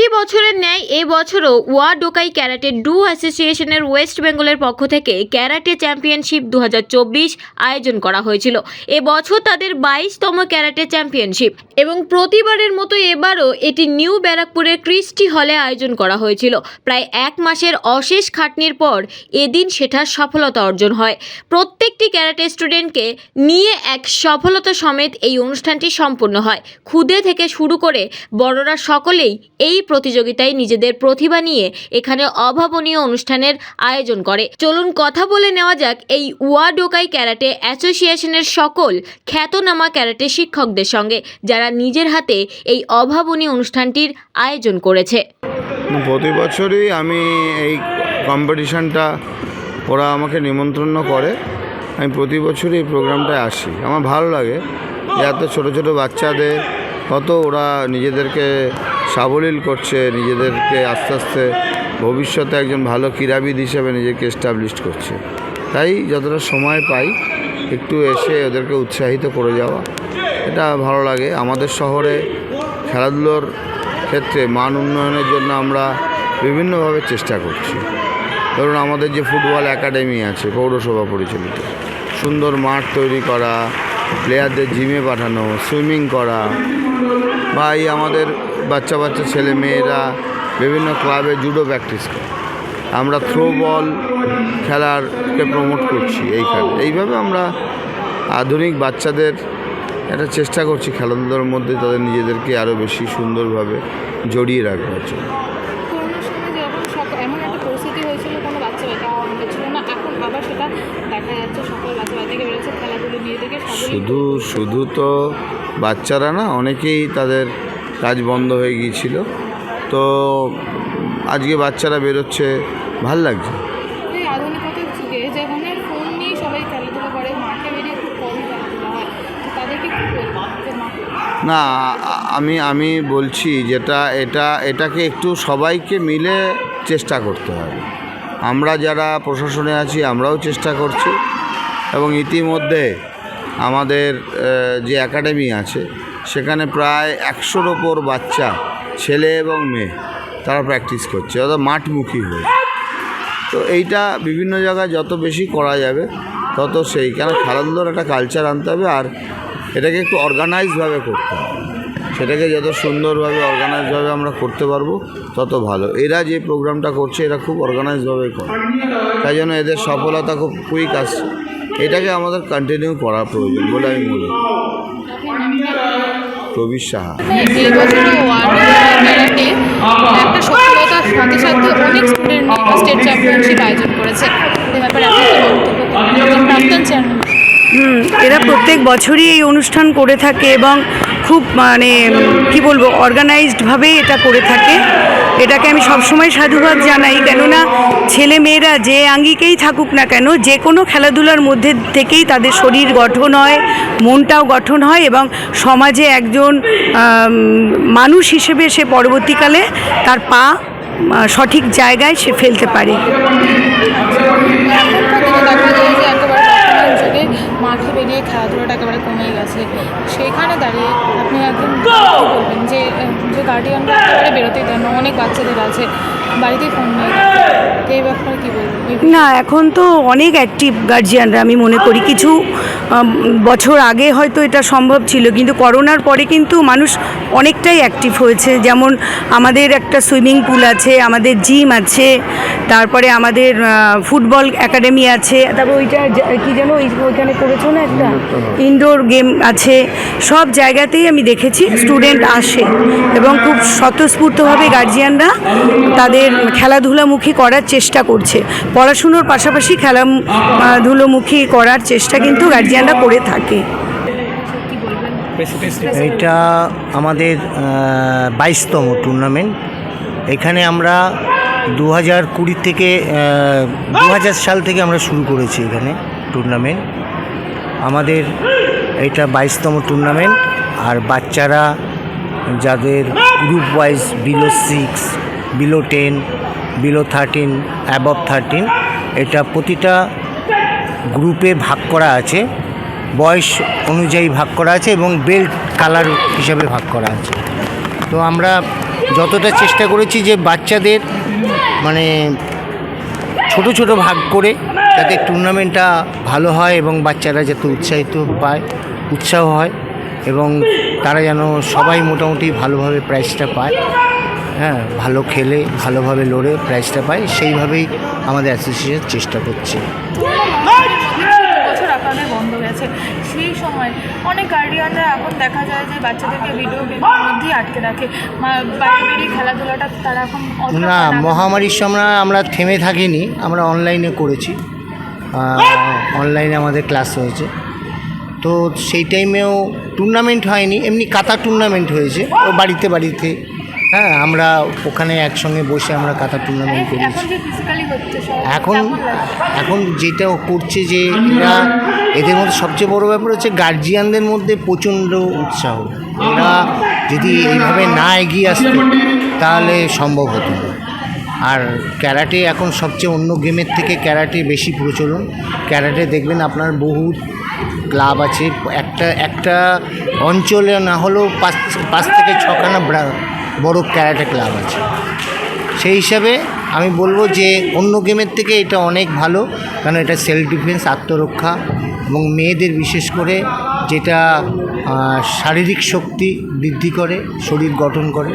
প্রতি বছরের ন্যায় এ বছরও ওয়া ডোকাই ক্যারাটে ডু অ্যাসোসিয়েশনের ওয়েস্ট বেঙ্গলের পক্ষ থেকে ক্যারাটে চ্যাম্পিয়নশিপ দু হাজার চব্বিশ আয়োজন করা হয়েছিল। এবছর তাদের বাইশতম ক্যারাটে চ্যাম্পিয়নশিপ এবং প্রতিবারের মতো এবারও এটি নিউ ব্যারাকপুরের ক্রিস্টি হলে আয়োজন করা হয়েছিল। প্রায় এক মাসের অশেষ খাটনির পর এদিন সেটার সফলতা অর্জন হয়। প্রত্যেকটি ক্যারাটে স্টুডেন্টকে নিয়ে এক সফলতা সমেত এই অনুষ্ঠানটি সম্পূর্ণ হয়। ক্ষুদে থেকে শুরু করে বড়রা সকলেই এই প্রতিযোগিতায় নিজেদের প্রতিভা নিয়ে এখানে অভাবনীয় অনুষ্ঠানের আয়োজন করে। চলুন কথা বলে নেওয়া যাক এই ওয়াডোকাই ক্যারাটে অ্যাসোসিয়েশনের সকল খ্যাতনামা ক্যারাটে শিক্ষকদের সঙ্গে, যারা নিজের হাতে এই অভাবনীয় অনুষ্ঠানটির আয়োজন করেছে। প্রতি বছরই আমি এই কম্পিটিশানটা, ওরা আমাকে নিমন্ত্রণ করে। আমি প্রতি বছরই এই প্রোগ্রামটায় আসি। আমার ভালো লাগে এত ছোটো ছোটো বাচ্চাদের, কত ওরা নিজেদেরকে সাবলীল করছে, নিজেদেরকে আস্তে আস্তে ভবিষ্যতে একজন ভালো ক্রীড়াবিদ হিসেবে নিজেকে এস্টাবলিশ করছে। তাই যতটা সময় পাই, একটু এসে ওদেরকে উৎসাহিত করে যাওয়া। এটা ভালো লাগে। আমাদের শহরে খেলাধুলোর ক্ষেত্রে মান উন্নয়নের জন্য আমরা বিভিন্নভাবে চেষ্টা করছি। ধরুন আমাদের যে ফুটবল একাডেমি আছে, পৌরসভা পরিচালিত। সুন্দর মাঠ তৈরি করা প্লেয়ারদের জিমে পাঠানো সুইমিং করা বা এই আমাদের বাচ্চা বাচ্চা ছেলে মেয়েরা বিভিন্ন ক্লাবে জুডো প্র্যাকটিস করে। আমরা থ্রো বল খেলারকে প্রমোট করছি এইখানে। এইভাবে আমরা আধুনিক বাচ্চাদের একটা চেষ্টা করছি খেলাধুলার মধ্যে তাদের নিজেদেরকে আরও বেশি সুন্দরভাবে জড়িয়ে রাখবার জন্য করোনার সময় যখন সক- এমন একটা পরিস্থিতি হয়েছিল কোনো বাচ্চা বাচ্চা ছিল না এখন আবার সেটা দেখা যাচ্ছে সকল বাচ্চা বাচ্চা থেকে বেরোচ্ছে খেলাধুলো নিয়ে শুধু শুধু তো বাচ্চারা না অনেকেই তাদের কাজ বন্ধ হয়ে গিয়েছিল। তো আজকে বাচ্চারা বেরোচ্ছে ভালো লাগছে? এই আধুনিকতার যুগে যেখানে ফোন নিয়ে সবাই খেলাধুলো করে মাঠে বেরিয়ে খুব কম খেলাধুলো হয়। তাদেরকে কী বলব না আমি আমি বলছি যেটা এটা এটাকে একটু সবাইকে মিলে চেষ্টা করতে হবে। আমরা যারা প্রশাসনে আছি আমরাও চেষ্টা করছি। এবং ইতিমধ্যে আমাদের যে একাডেমি আছে, সেখানে প্রায় একশোর ওপর বাচ্চা, ছেলে এবং মেয়ে, তারা প্র্যাকটিস করছে, অর্থাৎ মাঠমুখী হয়ে। তো এইটা বিভিন্ন জায়গায় যত বেশি করা যাবে, তত সেই, কেন খেলাধুলোর একটা কালচার আনতে হবে, আর এটাকে একটু অর্গানাইজভাবে করতে হবে। সেটাকে যত সুন্দরভাবে অর্গানাইজভাবে আমরা করতে পারব, তত ভালো। এরা যে প্রোগ্রামটা করছে, এরা খুব অর্গানাইজভাবে করে। তাই জন্য এদের সফলতা খুব কুইক আসছে। এটাকে আমাদের কন্টিনিউ করা প্রয়োজন বলে আমি মনে করি। প্রবীর সাহা। একটা সফলতার সাথে সাথে অনেক স্টুডেন্ট স্টেট চ্যাম্পিয়নশিপ আয়োজন করেছে। ব্যাপারে প্রাক্তন চেয়ারম্যান এরা প্রত্যেক বছরই এই অনুষ্ঠান করে থাকে এবং খুব মানে কি বলব অর্গানাইজডভাবে এটা করে থাকে। এটাকে আমি সবসময় সাধুবাদ জানাই কেননা ছেলে মেয়েরা যে আঙ্গিকেই থাকুক না কেন যে কোনো খেলাধুলার মধ্যে থেকেই তাদের শরীর গঠন হয় মনটাও গঠন হয় এবং সমাজে একজন মানুষ হিসেবে সে পরবর্তীকালে তার পা সঠিক জায়গায় সে ফেলতে পারে। মাঠে বেরিয়ে খেলাধুলাটা একেবারে কমে গেছে। সেখানে দাঁড়িয়ে আপনি একদম গার্ডিয়ানরা একেবারে বেরোতেই দেন না অনেক বাচ্চাদের আছে। না, এখন তো অনেক অ্যাক্টিভ গার্জিয়ানরা আমি মনে করি। কিছু বছর আগে হয়তো এটা সম্ভব ছিল, কিন্তু করোনার পরে কিন্তু মানুষ অনেকটাই অ্যাক্টিভ হয়েছে। যেমন আমাদের একটা সুইমিং পুল আছে, আমাদের জিম আছে, তারপরে আমাদের ফুটবল একাডেমি আছে। তারপর ওইটা কি যেন ওই- ওইখানে করেছ না একটা? ইনডোর গেম আছে। সব জায়গাতেই আমি দেখেছি স্টুডেন্ট আসে। এবং খুব স্বতঃস্ফূর্তভাবে গার্জিয়ানরা তাদের খেলাধুলামুখী করার চেষ্টা করছে। পড়াশুনোর পাশাপাশি খেলাধুলোমুখী করার চেষ্টা কিন্তু গার্জিয়ানরা করে থাকে। এটা আমাদের বাইশতম টুর্নামেন্ট এখানে আমরা দু হাজার কুড়ি থেকে দু হাজার সাল থেকে আমরা শুরু করেছি এখানে টুর্নামেন্ট আমাদের এটা বাইশতম টুর্নামেন্ট আর বাচ্চারা যাদের group wise below six below ten below thirteen above thirteen এটা প্রতিটা গ্রুপে ভাগ করা আছে। বয়স অনুযায়ী ভাগ করা আছে এবং বেল্ট কালার হিসাবে ভাগ করা আছে। তো আমরা যতটা চেষ্টা করেছি যে বাচ্চাদের মানে ছোট ছোট ভাগ করে যাতে টুর্নামেন্টটা ভালো হয় এবং বাচ্চারা যাতে উৎসাহিত পায়, উৎসাহ হয় এবং তারা যেন সবাই মোটামুটি ভালোভাবে প্রাইজটা পায়। হ্যাঁ ভালো খেলে ভালোভাবে লড়ে প্রাইজটা পায় সেইভাবেই আমাদের অ্যাসোসিয়েশন চেষ্টা করছে। আপনাদের বন্ধ গেছে সেই সময় অনেক গার্ডিয়ানরা এখন দেখা যায় যে বাচ্চাদেরকে ভিডিও গেমের মধ্যেই আটকে রাখে। বাইরে বেরিয়ে খেলাধুলাটা তারা এখন না না। মহামারীর সময় আমরা থেমে থাকিনি আমরা অনলাইনে করেছি। অনলাইনে আমাদের ক্লাস হয়েছে। তো সেই টাইমেও টুর্নামেন্ট হয়নি এমনি কাতা টুর্নামেন্ট হয়েছে ও বাড়িতে বাড়িতে। হ্যাঁ আমরা ওখানে একসঙ্গে বসে আমরা কাতা টুর্নামেন্ট করেছি। এখন এখন যেটা করছে যে এরা এদের মধ্যে সবচেয়ে বড় ব্যাপার হচ্ছে গার্জিয়ানদের মধ্যে প্রচণ্ড উৎসাহ। এরা যদি এইভাবে না এগিয়ে আসতো তাহলে সম্ভব হতো না। আর ক্যারাটে এখন সবচেয়ে অন্য গেমের থেকে ক্যারাটে বেশি প্রচলন। ক্যারাটে দেখবেন আপনার বহু ক্লাব আছে। একটা একটা অঞ্চলে না হলেও পাঁচ পাঁচ থেকে ছখানা ব্রা- বড় ক্যারাটে ক্লাব আছে। সেই হিসাবে আমি বলব যে অন্য গেমের থেকে এটা অনেক ভালো কারণ এটা সেলফ ডিফেন্স, আত্মরক্ষা এবং মেয়েদের বিশেষ করে যেটা শারীরিক শক্তি বৃদ্ধি করে, শরীর গঠন করে।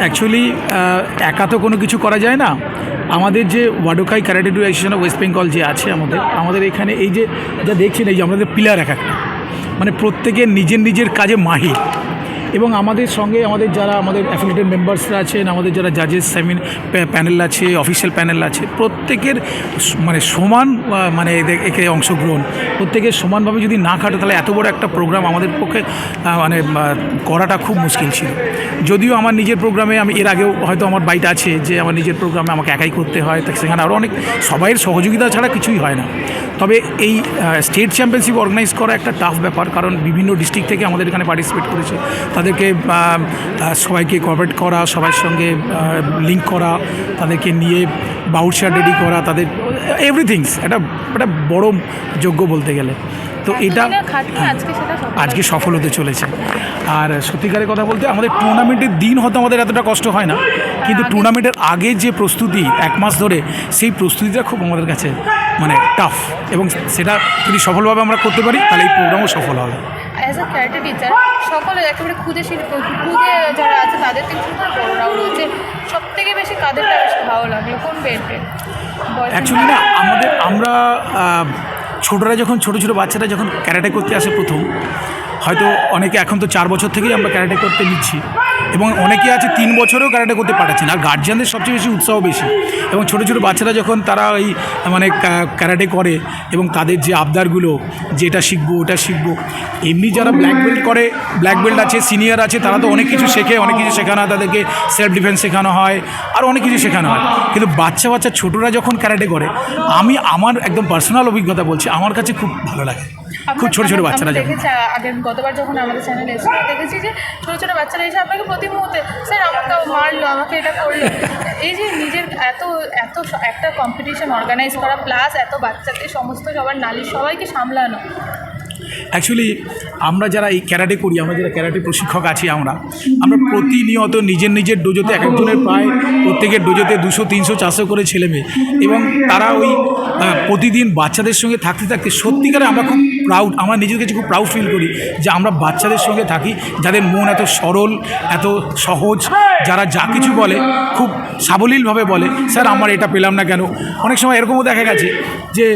অ্যাকচুয়ালি একা তো কোনো কিছু করা যায় না। আমাদের যে Wadokai karate association West Bengal যে আছে আমাদের আমাদের এখানে এই যে যা দেখছেন, এই যে আমাদের পিলার এক একটা। মানে প্রত্যেকে নিজের নিজের কাজে মাহির। এবং আমাদের সঙ্গে আমাদের যারা আমাদের অ্যাফিলিয়েটেড মেম্বার্সরা আছেন, আমাদের যারা জাজেস সেমিন প্যানেল আছে অফিসিয়াল প্যানেল আছে, প্রত্যেকের মানে সমান মানে একে অংশগ্রহণ। প্রত্যেকের সমানভাবে যদি না খাটে, তাহলে এত বড় একটা প্রোগ্রাম আমাদের পক্ষে মানে করাটা খুব মুশকিল ছিল। যদিও আমার নিজের প্রোগ্রামে আমি, এর আগেও হয়তো আমার বাইট আছে যে আমার নিজের প্রোগ্রামে আমাকে একাই করতে হয় সেখানে আরও অনেক, সবাইয়ের সহযোগিতা ছাড়া কিছুই হয় না। তবে এই স্টেট চ্যাম্পিয়নশিপ অর্গানাইজ করা একটা টাফ ব্যাপার, কারণ বিভিন্ন ডিস্ট্রিক্ট থেকে আমাদের এখানে পার্টিসিপেট করেছে। তাদেরকে সবাইকে কোঅপারেট করা সবার সঙ্গে লিঙ্ক করা তাদেরকে নিয়ে বাউচার রেডি করা তাদের এভরিথিংস একটা একটা বড় যোগ্য বলতে গেলে। তো এটা আজকে সফল আজকে সফল হতে চলেছে। আর সত্যিকারের কথা বলতে আমাদের টুর্নামেন্টের দিন হয়তো আমাদের এতটা কষ্ট হয় না কিন্তু টুর্নামেন্টের আগে যে প্রস্তুতি এক মাস ধরে সেই প্রস্তুতিটা খুব আমাদের কাছে মানে টাফ এবং সেটা যদি সফলভাবে আমরা করতে পারি তাহলে এই প্রোগ্রামও সফল হবে। অ্যাজ আ ক্যারেটে টিচার সকলে একেবারে খুদে শিল্প খুদে যারা আছে তাদের থেকে করে বড়রাও রয়েছে সব থেকে বেশি কাদেরটা বেশি ভালো লাগে কোন বেডে অ্যাকচুয়ালি না, আমাদের, আমরা ছোটরা যখন, ছোট ছোট বাচ্চারা যখন ক্যারাটে করতে আসে প্রথম, হয়তো অনেকে এখন তো চার বছর থেকেই আমরা ক্যারাটে করতে নিচ্ছি। এবং অনেকে আছে তিন বছরেও ক্যারাটে করতে পারছে না। আর গার্জিয়ানদের সবচেয়ে বেশি উৎসাহ বেশি। এবং ছোটো ছোটো বাচ্চারা যখন তারা ওই মানে ক্যারাটে করে এবং তাদের যে আবদারগুলো, যে এটা শিখব, ওটা শিখব, এমনি যারা ব্ল্যাক বেল্ট করে ব্ল্যাক বেল্ট আছে সিনিয়র আছে, তারা তো অনেক কিছু শেখে, অনেক কিছু শেখানো হয়, তাদেরকে সেলফ ডিফেন্স শেখানো হয়, আর অনেক কিছু শেখানো হয়। কিন্তু বাচ্চা বাচ্চা ছোটরা যখন ক্যারাটে করে, আমি আমার একদম পার্সোনাল অভিজ্ঞতা বলছি, আমার কাছে খুব ভালো লাগে। খুব ছোট ছোট বাচ্চারা আমরা যখন দেখেছি আগে গতবার যখন আমাদের চ্যানেলে এসেছিল দেখেছি যে ছোটো ছোটো বাচ্চারা এসে আপনাকে প্রতি মুহূর্তে স্যার আমাকে মারলো আমাকে এটা করল। এই যে নিজের এত এত একটা কম্পিটিশন অর্গানাইজ করা প্লাস এত বাচ্চাদের সমস্ত সবার নালিশ সবাইকে সামলানো। অ্যাকচুয়ালি আমরা যারা এই ক্যারাটে করি আমরা যারা ক্যারাটে প্রশিক্ষক আছি আমরা আমরা প্রতিনিয়ত নিজের নিজের ডোজোতে এক একজনের প্রায় প্রত্যেকের ডোজোতে দুশো, তিনশো, চারশো করে ছেলে মেয়ে। এবং তারা ওই প্রতিদিন বাচ্চাদের সঙ্গে থাকতে থাকতে সত্যিকারে আমরা খুব প্রাউড আমরা নিজের কাছে খুব প্রাউড ফিল করি যে আমরা বাচ্চাদের সঙ্গে থাকি, যাদের মন এত সরল, এত সহজ, যারা যা কিছু বলে, খুব সাবলীলভাবে বলে, স্যার, আমার এটা পেলাম না কেন? অনেক সময় এরকমও দেখা গেছে যে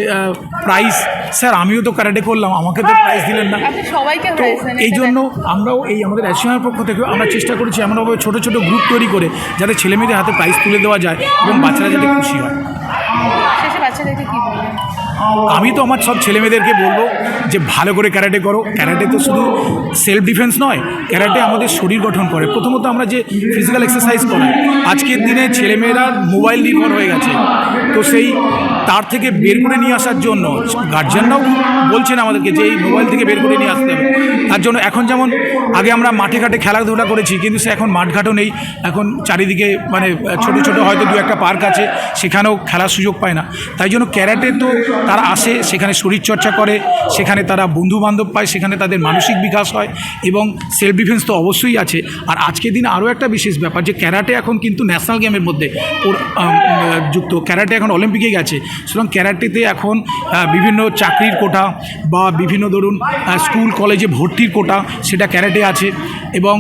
প্রাইস স্যার আমিও তো ক্যারাটে করলাম আমাকে তো প্রাইস দিলেন না। তো এই জন্য আমরাও এই আমাদের অ্যাসোসিয়েশনের পক্ষ থেকে আমরা চেষ্টা করেছি এমনভাবে ছোটো ছোটো গ্রুপ তৈরি করে যাতে ছেলেমেয়েদের হাতে প্রাইস তুলে দেওয়া যায় এবং বাচ্চারা যাতে খুশি হয়। আমি তো আমার সব ছেলেমেয়েদেরকে বলব যে ভালো করে ক্যারাটে করো। ক্যারাটে তো শুধু সেলফ ডিফেন্স নয়, ক্যারাটে আমাদের শরীর গঠন করে। প্রথমত আমরা যে ফিজিক্যাল এক্সারসাইজ করাই, আজকের দিনে ছেলেমেয়েরা মোবাইল নির্ভর হয়ে গেছে। তো সেই তার থেকে বের করে নিয়ে আসার জন্য গার্জিয়ানরাও বলছেন আমাদেরকে যে এই মোবাইল থেকে বের করে নিয়ে আসতে হবে। তার জন্য এখন যেমন আগে আমরা মাঠে ঘাটে খেলাধুলা করেছি, কিন্তু সে এখন মাঠঘাটও নেই। এখন চারিদিকে মানে ছোট ছোট হয়তো দু একটা পার্ক আছে, সেখানেও খেলার সুযোগ পায় না। তাই জন্য ক্যারাটে তো তারা আসে, সেখানে শরীরচর্চা করে, সেখানে তারা বন্ধু বান্ধব পায়, সেখানে তাদের মানসিক বিকাশ হয় এবং সেলফ ডিফেন্স তো অবশ্যই আছে। আর আজকের দিন আরও একটা বিশেষ ব্যাপার, যে ক্যারাটে এখন কিন্তু ন্যাশনাল গেমের মধ্যে যুক্ত। ক্যারাটে এখন অলিম্পিকে গেছে। সুতরাং ক্যারাটেতে এখন বিভিন্ন চাকরির কোটা বা বিভিন্ন ধরুন স্কুল কলেজে ভর্তির কোটা, সেটা ক্যারাটে আছে এবং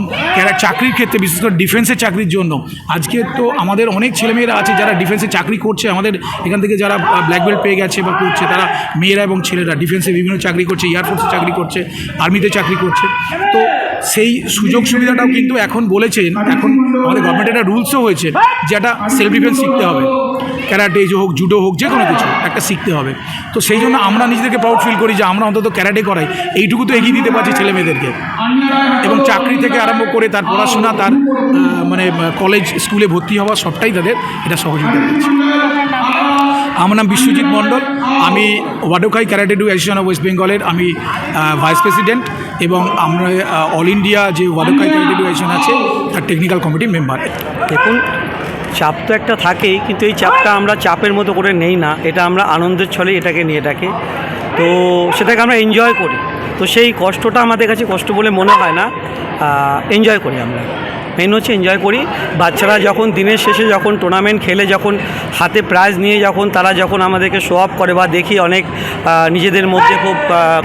চাকরির ক্ষেত্রে, বিশেষ করে ডিফেন্সের চাকরির জন্য। আজকে তো আমাদের অনেক ছেলেমেয়েরা আছে যারা ডিফেন্সে চাকরি করছে, আমাদের এখান থেকে যারা ব্ল্যাক বেল্ট পেয়ে গেছে বা করছে, তারা মেয়েরা এবং ছেলেরা ডিফেন্সে বিভিন্ন চাকরি করছে এয়ারফোর্সে চাকরি করছে আর্মিতে চাকরি করছে। তো সেই সুযোগ সুবিধাটাও কিন্তু এখন বলেছেন, এখন আমাদের গভর্নমেন্টের একটা রুলসও হয়েছে যেটা সেলফ ডিফেন্স শিখতে হবে। ক্যারাটে হোক জুডো হোক যে কোনো কিছু একটা শিখতে হবে। তো সেই জন্য আমরা নিজেদেরকে প্রাউড ফিল করি যে আমরা অন্তত ক্যারাটে করাই। এইটুকু তো এগিয়ে দিতে পারছি ছেলে মেয়েদেরকে। এবং চাকরি থেকে আরম্ভ করে তার পড়াশোনা, তার মানে কলেজ স্কুলে ভর্তি হওয়া সবটাই তাদের এটা সহযোগিতা করছে আমার নাম বিশ্বজিৎ মণ্ডল। আমি Wadokai karate do association of West বেঙ্গলের আমি ভাইস প্রেসিডেন্ট এবং আমরা অল ইন্ডিয়া যে ওয়াডোকাই ক্যারাটে অ্যাসোসিয়েশন আছে, তার টেকনিক্যাল কমিটির মেম্বার। দেখুন, চাপ তো একটা থাকেই, কিন্তু এই চাপটা আমরা চাপের মতো করে নেই না। এটা আমরা আনন্দের ছলে এটাকে নিয়ে থাকি। তো সেটাকে আমরা এনজয় করি। তো সেই কষ্টটা আমাদের কাছে কষ্ট বলে মনে হয় না। এনজয় করি আমরা। মেন হচ্ছে এনজয় করি। বাচ্চারা যখন দিনের শেষে যখন টুর্নামেন্ট খেলে যখন হাতে প্রাইজ নিয়ে যখন তারা যখন আমাদেরকে শো আপ করে বা দেখি অনেক নিজেদের মধ্যে খুব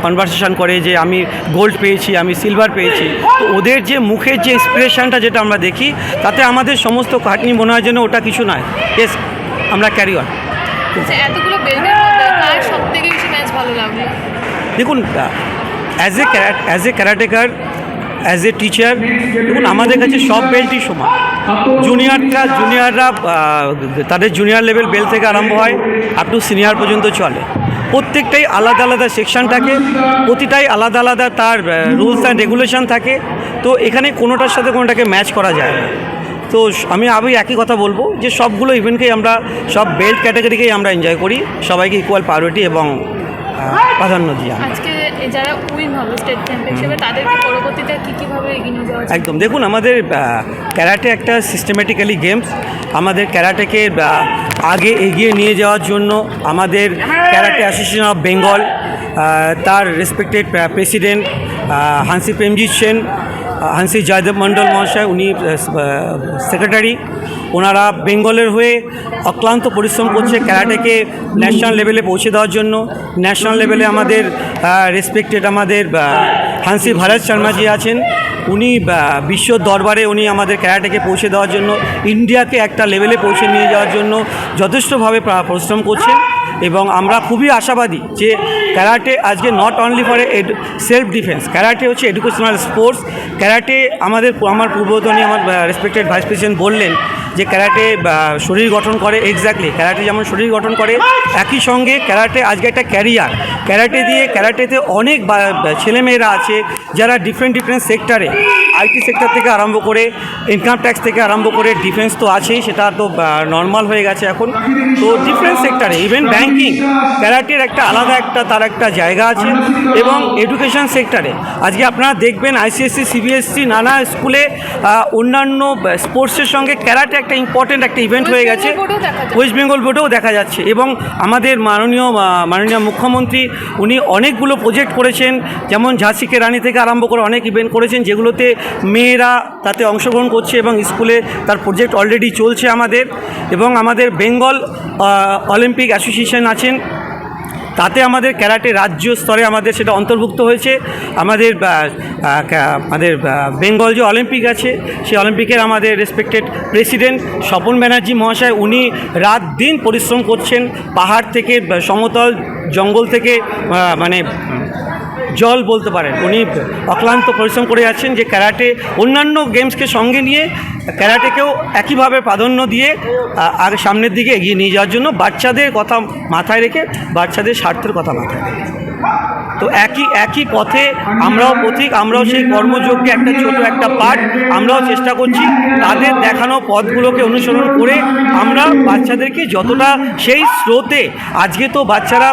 কনভারসেশন করে যে আমি গোল্ড পেয়েছি আমি সিলভার পেয়েছি। তো ওদের যে মুখের যে এক্সপ্রেশনটা যেটা আমরা দেখি তাতে আমাদের সমস্ত খাটনি মনে হয় যেন ওটা কিছু নয়। এস আমরা ক্যারি অন আচ্ছা এতগুলো বেল্টের মধ্যে কার সব থেকে বেশি ম্যাচ ভালো লাগল? দেখুন as a karate as a karateka as a teacher দেখুন, আমাদের কাছে সব বেল্টই সমান। জুনিয়ররা জুনিয়ররা তাদের জুনিয়র লেভেল বেল থেকে আরম্ভ হয় আপ টু সিনিয়র পর্যন্ত চলে। প্রত্যেকটাই আলাদা আলাদা সেকশন থাকে, প্রতিটাই আলাদা আলাদা তার রুলস অ্যান্ড রেগুলেশন থাকে। তো এখানে কোনোটার সাথে কোনোটাকে ম্যাচ করা যায় না। তো আমি আমি একই কথা বলব যে সবগুলো ইভেন্টকেই আমরা, সব বেল্ট ক্যাটাগরিকেই আমরা এনজয় করি। সবাইকে ইকুয়াল প্রায়োরিটি এবং প্রাধান্য দিই যারা উইন হবে স্টেট চ্যাম্পিয়নশিপে তাদেরকে পরবর্তীতে কী কীভাবে এগিয়ে নিয়ে যাওয়া একদম। দেখুন আমাদের ক্যারাটে একটা সিস্টেমেটিক্যালি গেমস আমাদের ক্যারাটেকে আগে এগিয়ে নিয়ে যাওয়ার জন্য আমাদের ক্যারাটে অ্যাসোসিয়েশন অফ বেঙ্গল তার respected president Hanshi Premjit Sen Hanshi Joydev Mondal মহাশয়, উনি সেক্রেটারি ওনারা বেঙ্গলের হয়ে অক্লান্ত পরিশ্রম করছে ক্যারাটেকে ন্যাশনাল লেভেলে পৌঁছে দেওয়ার জন্য। ন্যাশনাল লেভেলে আমাদের রেসপেক্টেড আমাদের হান্সি ভারত শর্মাজি আছেন। উনি বিশ্ব দরবারে উনি আমাদের ক্যারাটেকে পৌঁছে দেওয়ার জন্য, ইন্ডিয়াকে একটা লেভেলে পৌঁছে নিয়ে যাওয়ার জন্য যথেষ্টভাবে পরিশ্রম করছেন। এবং আমরা খুবই আশাবাদী যে ক্যারাটে আজকে not only for self defence karate হচ্ছে এডুকেশনাল স্পোর্টস ক্যারাটে আমাদের আমার পূর্বতনী আমার রেসপেক্টেড ভাইস প্রেসিডেন্ট বললেন যে ক্যারাটে শরীর গঠন করে এক্স্যাক্টলি ক্যারাটে যেমন শরীর গঠন করে, একই সঙ্গে ক্যারাটে আজকে একটা ক্যারিয়ার ক্যারাটে দিয়ে ক্যারাটেতে অনেক ছেলেমেয়েরা আছে যারা ডিফারেন্ট ডিফারেন্ট সেক্টরে আইটি সেক্টর থেকে আরম্ভ করে ইনকাম ট্যাক্স থেকে আরম্ভ করে ডিফেন্স তো আছেই সেটা তো নর্মাল হয়ে গেছে এখন। তো ডিফারেন্ট সেক্টরে ইভেন ব্যাংকিং ক্যারাটের একটা আলাদা একটা তার একটা জায়গা আছে। এবং এডুকেশন সেক্টরে আজকে আপনারা দেখবেন আইসিএসসি সিবিএসসি নানা স্কুলে অন্যান্য স্পোর্টসের সঙ্গে ক্যারাটে একটা ইম্পর্টেন্ট একটা ইভেন্ট হয়ে গেছে। ওয়েস্ট বেঙ্গল বোর্ডেও দেখা যাচ্ছে। এবং আমাদের মাননীয় মাননীয় মুখ্যমন্ত্রী উনি অনেকগুলো প্রজেক্ট করেছেন। যেমন ঝাঁসিকে রানী থেকে আরম্ভ করে অনেক ইভেন্ট করেছেন যেগুলোতে মেয়েরা তাতে অংশগ্রহণ করছে এবং স্কুলে তার প্রজেক্ট অলরেডি চলছে আমাদের এবং আমাদের বেঙ্গল অলিম্পিক অ্যাসোসিয়েশন আছেন। তাতে আমাদের ক্যারাটে রাজ্য স্তরে আমাদের সেটা অন্তর্ভুক্ত হয়েছে। আমাদের আমাদের বেঙ্গল যে অলিম্পিক আছে, সেই অলিম্পিকের আমাদের রেসপেক্টেড প্রেসিডেন্ট স্বপন ব্যানার্জি মহাশয়, উনি রাত দিন পরিশ্রম করছেন পাহাড় থেকে সমতল জঙ্গল থেকে মানে জল বলতে পারেন। উনি অক্লান্ত পরিশ্রম করে যাচ্ছেন যে ক্যারাটে অন্যান্য গেমসকে সঙ্গে নিয়ে ক্যারাটেকেও একইভাবে প্রাধান্য দিয়ে আগে সামনের দিকে এগিয়ে নিয়ে যাওয়ার জন্য বাচ্চাদের কথা মাথায় রেখে, বাচ্চাদের স্বার্থের কথা মাথায় রেখে। তো একই একই পথে আমরাও পথিক, আমরাও সেই কর্মযোগ্যে একটা ছোট একটা পার্ট আমরাও চেষ্টা করছি তাদের দেখানো পথগুলোকে অনুসরণ করে আমরা বাচ্চাদেরকে যতটা সেই স্রোতে, আজকে তো বাচ্চারা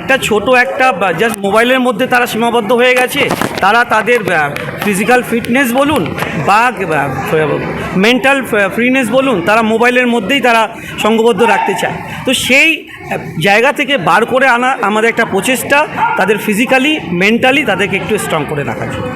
একটা ছোট একটা জাস্ট মোবাইলের মধ্যে তারা সীমাবদ্ধ হয়ে গেছে, তারা তাদের ফিজিক্যাল ফিটনেস বলুন বা মেন্টাল ফ্রিনেস বলুন, তারা মোবাইলের মধ্যেই তারা সঙ্গবদ্ধ রাখতে চায়। তো সেই জায়গা থেকে বার করে আনা আমাদের একটা প্রচেষ্টা, তাদের ফিজিক্যালি মেন্টালি তাদেরকে একটু স্ট্রং করে রাখার জন্য।